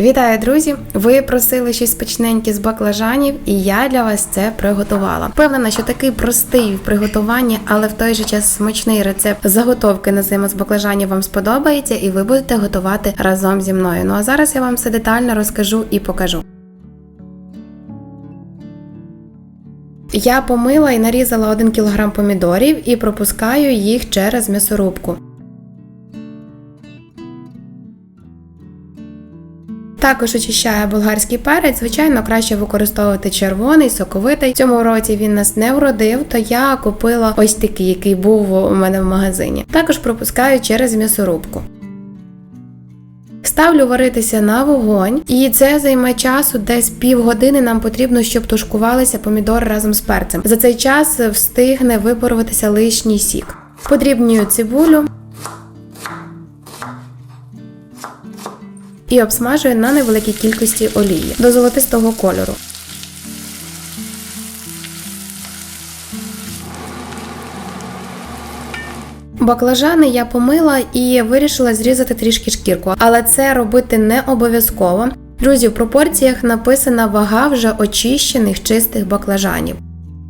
Вітаю, друзі! Ви просили щось смачненьке з баклажанів, і я для вас це приготувала. Впевнена, що такий простий в приготуванні, але в той же час смачний рецепт заготовки на зиму з баклажанів вам сподобається, і ви будете готувати разом зі мною. Ну а зараз я вам все детально розкажу і покажу. Я помила і нарізала 1 кг помідорів і пропускаю їх через м'ясорубку. Також очищаю болгарський перець. Звичайно, краще використовувати червоний, соковитий. В цьому році він нас не вродив, то я купила ось такий, який був у мене в магазині. Також пропускаю через м'ясорубку. Ставлю варитися на вогонь, і це займе часу десь півгодини. Нам потрібно, щоб тушкувалися помідори разом з перцем. За цей час встигне випаруватися лишній сік. Подрібнюю цибулю. І обсмажую на невеликій кількості олії до золотистого кольору. Баклажани я помила і вирішила зрізати трішки шкірку, але це робити не обов'язково. Друзі, в пропорціях написана вага вже очищених чистих баклажанів.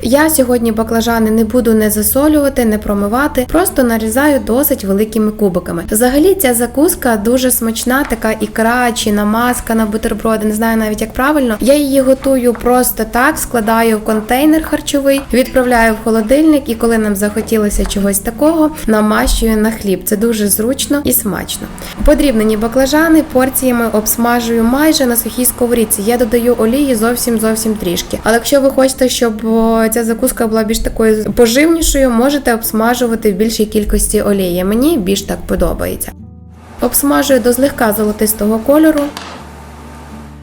Я сьогодні баклажани не буду не засолювати, не промивати, просто нарізаю досить великими кубиками. Взагалі ця закуска дуже смачна, така ікра чи намазка на бутерброди, не знаю навіть як правильно. Я її готую просто так, складаю в контейнер харчовий, відправляю в холодильник, і коли нам захотілося чогось такого, намащую на хліб. Це дуже зручно і смачно. Подрібнені баклажани порціями обсмажую майже на сухій сковорідці. Я додаю олії зовсім зовсім трішки. Але якщо ви хочете, щоб о, ця закуска була більш такою поживнішою, можете обсмажувати в більшій кількості олії. Мені більш так подобається. Обсмажую до злегка золотистого кольору.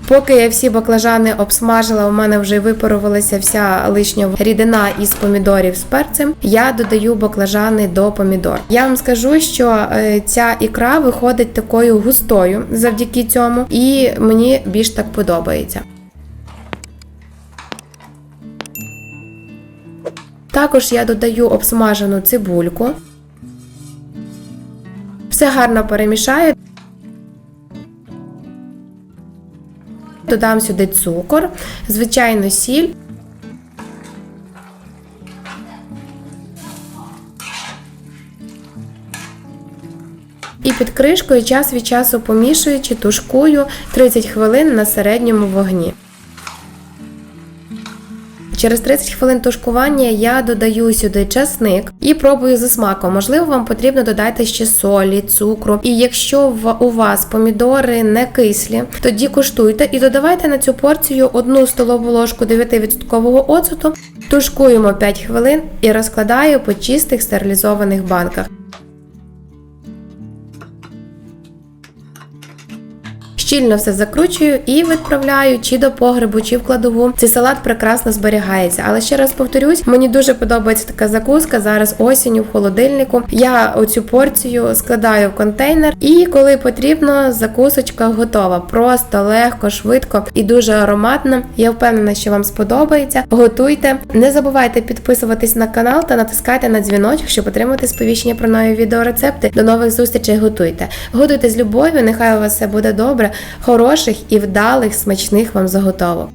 Поки я всі баклажани обсмажила, у мене вже випарувалася вся лишня рідина із помідорів з перцем. Я додаю баклажани до помідор. Я вам скажу, що е, ця ікра виходить такою густою завдяки цьому, і мені більш так подобається. Також я додаю обсмажену цибульку. Все гарно перемішаю. Додам сюди цукор, звичайно, сіль. І під кришкою час від часу помішуючи, тушкую 30 хвилин на середньому вогні. Через 30 хвилин тушкування я додаю сюди часник і пробую за смаком. Можливо, вам потрібно додати ще солі, цукру. І якщо у вас помідори не кислі, тоді куштуйте і додавайте на цю порцію одну столову ложку 9% оцету, тушкуємо 5 хвилин і розкладаю по чистих стерилізованих банках. Щільно все закручую і відправляю чи до погребу, чи в кладову. Цей салат прекрасно зберігається. Але ще раз повторюсь, мені дуже подобається така закуска. Зараз осінню в холодильнику. Я оцю порцію складаю в контейнер, і коли потрібно, закусочка готова. Просто легко, швидко і дуже ароматно. Я впевнена, що вам сподобається. Готуйте. Не забувайте підписуватись на канал та натискайте на дзвіночок, щоб отримати сповіщення про нові відеорецепти. До нових зустрічей готуйте. Готуйте з любов'ю, нехай у вас все буде добре хороших і вдалих смачних вам заготовок.